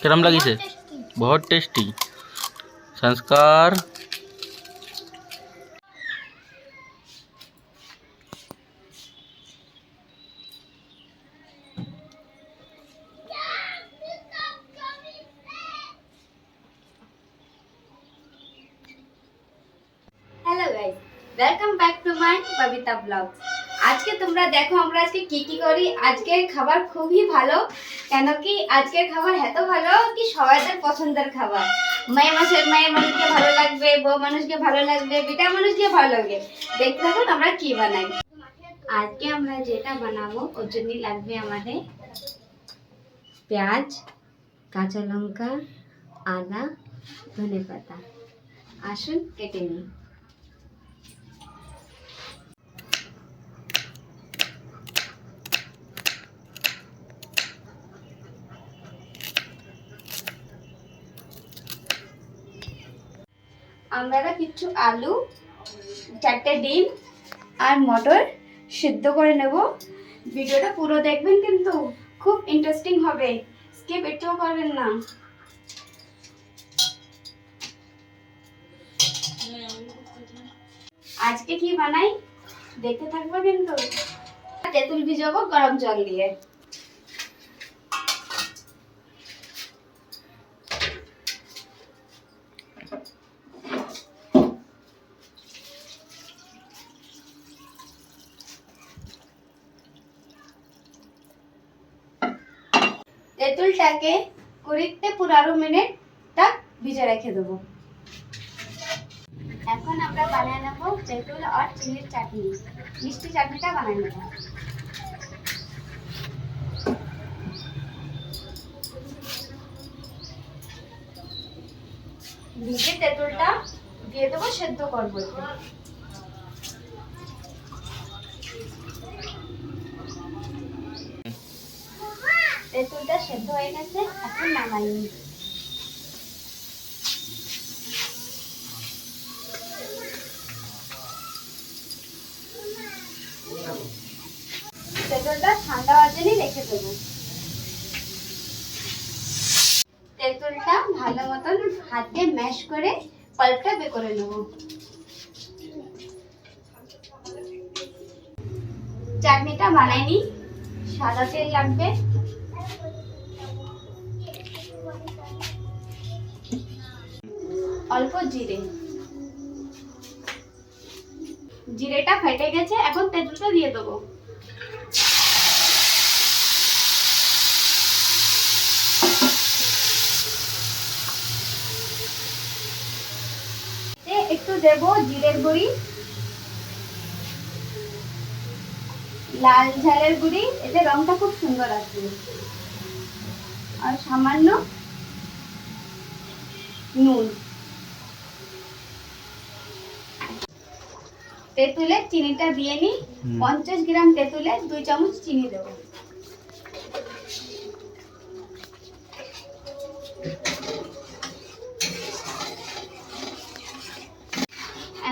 কিরম লাগিছে বহুত টেস্টি সংস্কার hello guys welcome back to my Kabita blog আজকে তোমরা দেখো আমরা আজকে কি কি করি? আজকের খাবার খুবই ভালো। কেন কি আজকের খাবার এত ভালো কি সবাইদের পছন্দের খাবার? মেয়ে মাসের মেয়ে মানুষকে ভালো লাগবে, বউ মানুষকে ভালো লাগবে, বেটা মানুষকে ভালো লাগবে। দেখতে থাকুন আমরা কি বানাই। আজকে আমরা যেটা বানাবো, ওর জন্য লাগবে আমাদের পেঁয়াজ, কাঁচা লঙ্কা, আদা ধনে পাতা আসুন কেটে নিই। আমরা কিছু আলু, চারটে ডিম আর মটর সিদ্ধ করে নেব। ভিডিওটা পুরো দেখবেন কিন্তু খুব ইন্টারেস্টিং হবে। স্কিপ একটুও করবেন না। আজকে কি বানাই? দেখতে থাকব কিন্তু। তেঁতুল ভিজাবো গরম জল দিয়ে। তেঁতুলটাকে কুড়িতে পনেরো মিনিট তাক ভিজে রেখে দেবো। এখন আমরা বানিয়ে নেব তেঁতুল আর চিনির চাটনি। মিষ্টি চাটনিটা বানিয়ে নেব। ভিজে তেঁতুলটা দিয়ে দেবো সেদ্ধ করব। তেঁতুলটা সেদ্ধ হয়ে গেছে, এখন নামাই। তেঁতুলটা ঠান্ডা হওয়ার জন্য রেখে দেবো। তেঁতুলটা ভালো মতন ম্যাশ করে বের করে নেব। চাটনিটা বানাইনি সাদা তেল লাগবে। অল্প জিরে। জিরেটা ফেটে গেছে, এখন তেঁতুলটা দিয়ে দেবো। একটু দেব জিরের গুঁড়ি, লাল ঝালের গুঁড়ি, এতে রংটা খুব সুন্দর আসবে। আর সামান্য নুন তেঁতুলে চিনিটা দিয়ে নি। পঞ্চাশ গ্রাম তেঁতুলে দুই চামচ চিনি দেবো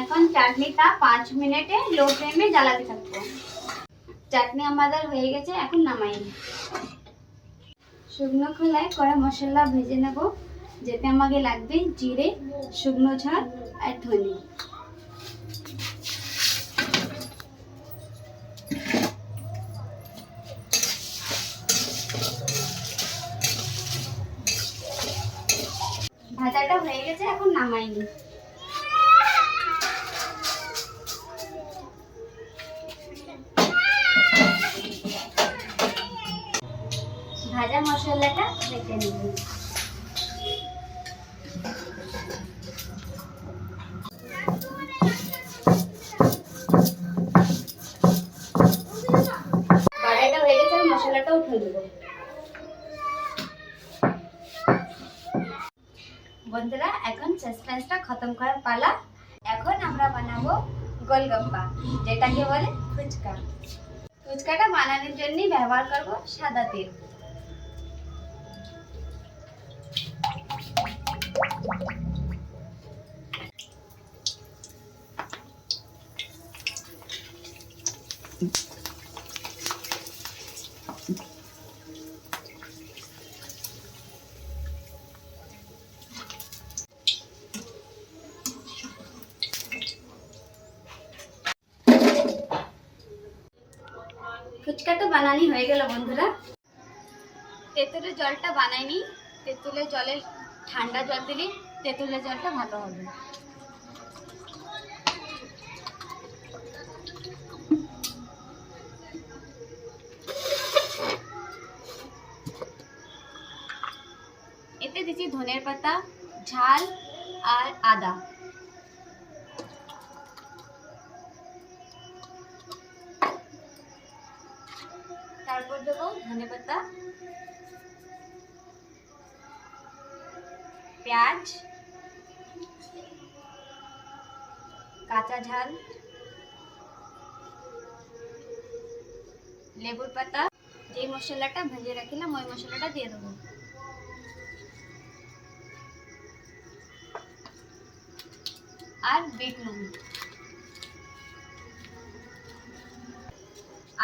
এখন চাটনিটা পাঁচ মিনিটে লো ফ্লেমে জ্বালাতে থাকব চাটনি আমাদের হয়ে গেছে এখন নামাই। শুকনো খোলায় কড়া মশলা ভেজে নেব। যেতে আমাকে লাগবে জিরে, শুকনো ঝাল আর ধনে। ভাজাটা হয়ে গেছে, এখন নামাই ভাজা মশলাটা রেখে নেব বাড়াটা হয়ে দেবো। বন্ধুরা, এখন সাসপেন্সটা খতম করার পালা। এখন আমরা বানাবো গোলগপ্পা, যেটাকে বলে ফুচকা। ফুচকাটা বানানোর জন্য ব্যবহার করব সাদা তেল। ফুচকা তো বানানি হয়ে গেল বন্ধুরা। তেঁতুলের জলটা বানাইনি। তেঁতুলের জলে ঠান্ডা জল দিলে, তেঁতুলের জলটা ভালো হবে। ধনের পাতা, ঝাল আর আদা। তারপর দেবো ধনে পাতা, পেঁয়াজ, কাঁচা ঝাল, লেবুর পাতা। যে মশলাটা ভেজে রাখিলাম ওই মশলাটা দিয়ে দেবো। আর বিট নুন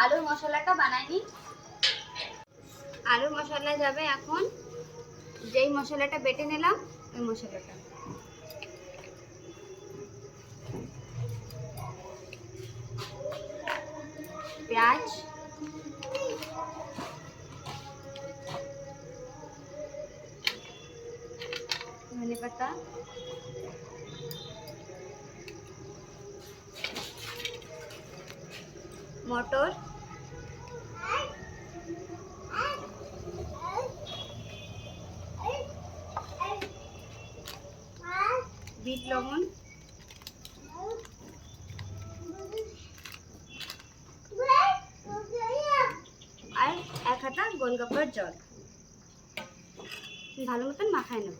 আলুর মশলাটা বানাইনি আলুর মশলা যাবে এখন। যেই মশলাটা বেটে নিলাম, ওই মশলাটা। পেঁয়াজ। ধনে পাতা। মটর। বিট লবণ। আর এক হাতা গোলগাপ্পার জল। ভালো মতন মাখায় নেব।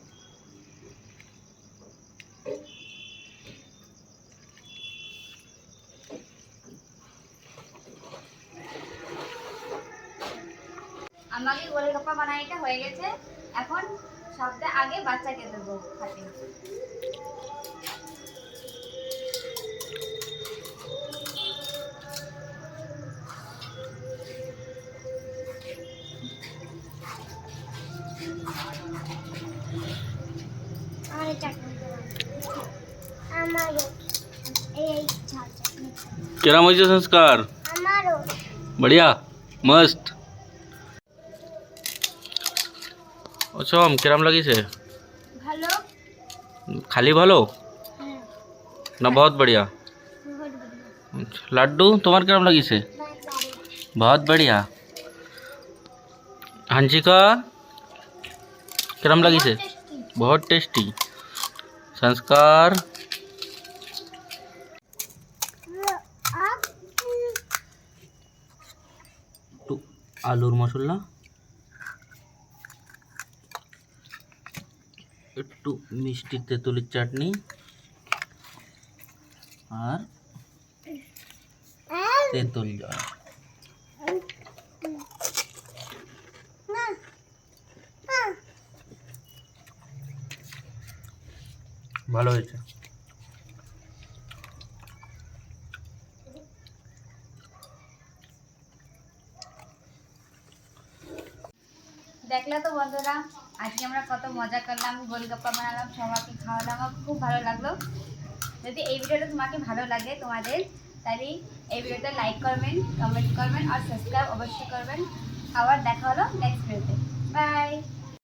আমাকে গোলগাপ্পা বানাইটা হয়ে গেছে এখন সবচেয়ে আগে বাচ্চাকে দেবো হাতে আমারও চাটনি আমারও এই ঝাল চাটনি কেরাম হয়েছে সংস্কার আমারও बढ़िया मस्त অচম কেরাম লাগিছে ভালো খালি ভালো হ্যাঁ না বহুত বঢ়িয়া বহুত বড়িয়া আচ্ছা, লাড্ডু তোমার কেরাম লাগিছে बहुत सारे बहुत बढ़िया हंसिका কেরাম লাগিছে टेस्टी बहुत टेस्टी संस्कार अब একটু একটু মিষ্টি তেঁতুলের চাটনি। আর তেঁতুল জল। ভালো হয়েছে। দেখলে তো বন্ধুরা আজকে আমরা কত মজা করলাম, গোলগাপ্পা বানালাম, সবাইকে খাওয়ালাম খুব ভালো লাগল। যদি এই ভিডিওটা তোমাকে ভালো লাগে তোমাদের, তাহলে এই ভিডিওটা লাইক করবেন কমেন্ট করবেন, আর সাবস্ক্রাইব অবশ্যই করবেন। আবার দেখা হলো নেক্সট ভিডিওতে বাই